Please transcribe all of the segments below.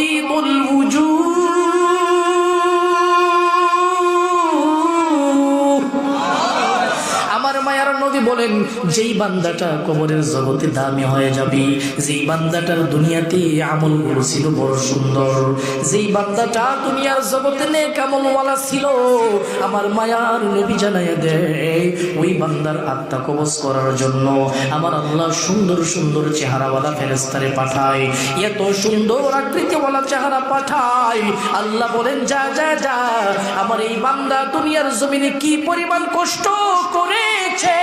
তাবিদুল উজুহ আত্মা করার জন্য আমার আল্লাহ সুন্দর সুন্দর চেহারাওয়ালা ফেরেস্তারে পাঠায়, এত সুন্দর আকৃতিওয়ালা চেহারা পাঠায়। আল্লাহ বলেন, যা যা যা, আমার এই বান্দা দুনিয়ার জমিনে কি পরিমাণ কষ্ট করেছে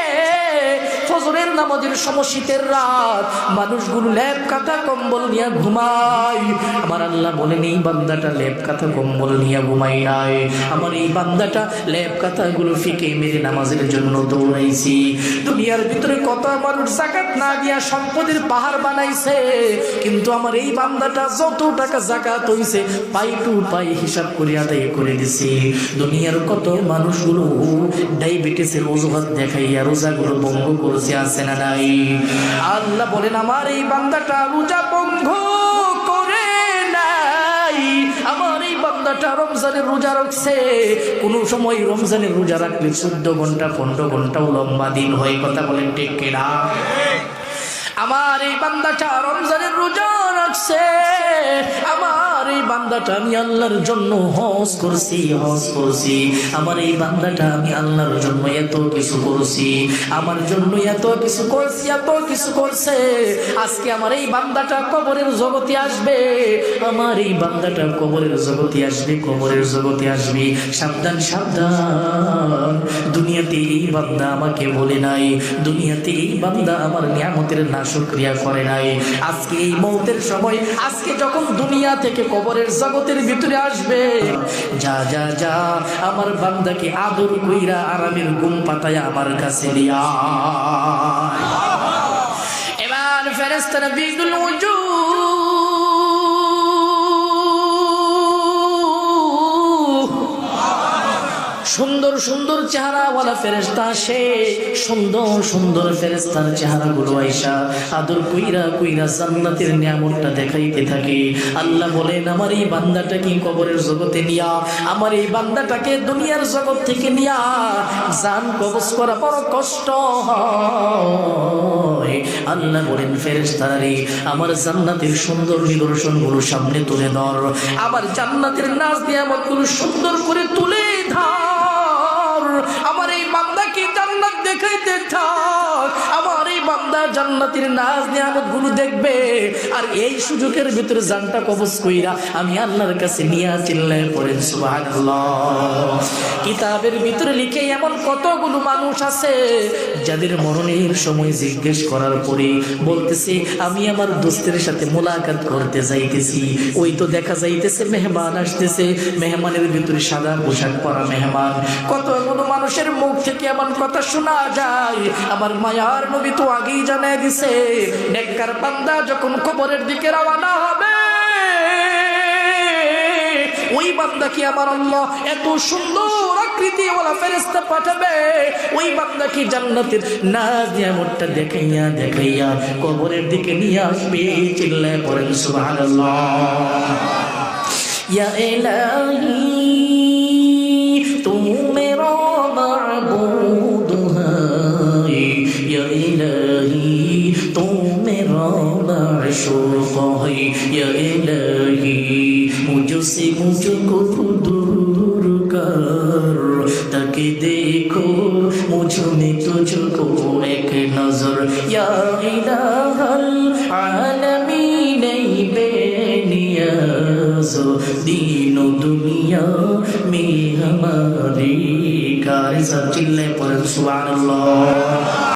ফজরের নামাজের সমশীতের রাত, মানুষগুলো ল্যাপ কাঁথা কম্বল নিয়ে ঘুমায়। আমার আল্লাহ বলেন, এই বান্দাটা ল্যাপ কাঁথা কম্বল নিয়ে ঘুমাই নাই। আমার এই বান্দাটা ল্যাপ কাঁথাগুলো ফিকে মেরে নামাজের জন্য দৌড়াইছি। দুনিয়ার ভিতরে কত মানুষ জাকাত না দিয়া সম্পদের পাহাড় বানাইছে, কিন্তু আমার এই বান্দাটা যত টাকা জাকাত হইছে, পাই টু পাই হিসাব করে আদায় করে দিছি। দুনিয়ার কত মানুষগুলো ডায়াবেটিসের অজুহাত দেখাইয়া রোজাগুলো ভঙ্গ করছে আছে না নাই। আল্লাহ বলেন, আমার এই বান্দাটা রোজা ভঙ্গ করে নাই। আমার এই বান্দাটা রমজানের রোজা রাখছে। কোন সময় রমজানের রোজা রাখলে চোদ্দ ঘণ্টা, পনেরো ঘন্টাও লম্বা দিন হয়। কথা বলেন ঠিক কিনা? আমার এই বান্দাটা রমজানের রোজা রাখছে। আমার বান্দাটা আমি আল্লাহর জন্য হজ করছি হজ করছি। আমার এই বান্দাটা আমি আল্লাহর জন্য এত কিছু করছি, আমার জন্য এত কিছু করছি, এত কিছু করছে। আজকে আমার এই বান্দাটা কবরের জগতে আসবে, আমার এই বান্দাটা কবরের জগতে আসবে, কবরের জগতে আসবে। সাবধান সাবধান। দুনিয়াতে এই বান্দা আমাকে বলে নাই, দুনিয়াতে এই বান্দা আমার নিয়ামতের না শুক্রিয়া করে নাই। আজকে এই মৌতের সময়, আজকে যখন দুনিয়া থেকে কবরের জগতের ভিতরে আসবে। যা যা যা, আমার বান্দাকে আদর কইরা আরামের ঘুম পাতায় আমার কাছে এবার ফেরেস্তারা বিদুল উজু সুন্দর সুন্দর চেহারাওয়ালা ফেরেস্তা আসে সুন্দর সুন্দর ফেরেস্তার চেহারাগুলো আইসা আদর কুইরা কুইরা জান্নাতের নিয়ামতটা দেখাইতে থাকে। আল্লাহ বলেন, আমার এই বান্দাটাকে কবরের জগতে নিয়া, আমার এই বান্দাটাকে দুনিয়ার জগৎ থেকে নিয়া, জান কবজ করা বড় কষ্ট আল্লাহ বলেন ফেরেস্তারা আমার জান্নাতের সুন্দর নিদর্শনগুলো সামনে তুলে ধর। আমার জান্নাতের নাচ নিয়ামতগুলো সুন্দর করে তুলে ধর। আমার এই বান্দাকে জান্নাত দেখাইতে চাও? জান্নাতের নাজ নিয়ামতগুলো দেখবে। আর এই সুযোগের ভিতরে জানটা কবজ কইরা আমি আল্লাহর কাছে নিয়ে চিল্লায় পড়েন, সুবহানাল্লাহ। কিতাবের ভিতরে লিখে এমন কতগুলো মানুষ আছে যাদের মরণের সময় জিজ্ঞেস করার পরে বলতেছে, আমি আমার দোস্তের সাথে মোলাকাত করতে যাইতেছি। ওই তো দেখা যাইতেছে, মেহমান আসতেছে। মেহমানের ভিতরে সাদা পোশাক পরা মেহমান। কত এমন মানুষের মুখ থেকে এমন কথা শোনা যায়। আমার মায়ার নবী তো আগেই হয়ে গেছে। নেককার বান্দা যখন কবরের দিকে রওনা হবে, ওই বান্দা কি আমার আল্লাহ? এত সুন্দর আকৃতি আকৃতিওয়ালা ফেরেস্তা পাঠাবে। ওই বান্দা কি জান্নাতের নাজ নিয়ামতটা দেখাইয়া দেখাইয়া কবরের দিকে নিয়ে আসবে? চিল্লায় পড়েন, সুবহানাল্লাহ। ইয়া ইলাহি, তুমি মেরা মাবুদ یا الہی مجھ سے مجھ کو دور کر تاکہ دیکھو مجھ میں تجھ کو ایک نظر یا الہ العالمین بے نیاز دین و دنیا میں ہماری کار سب چلے پر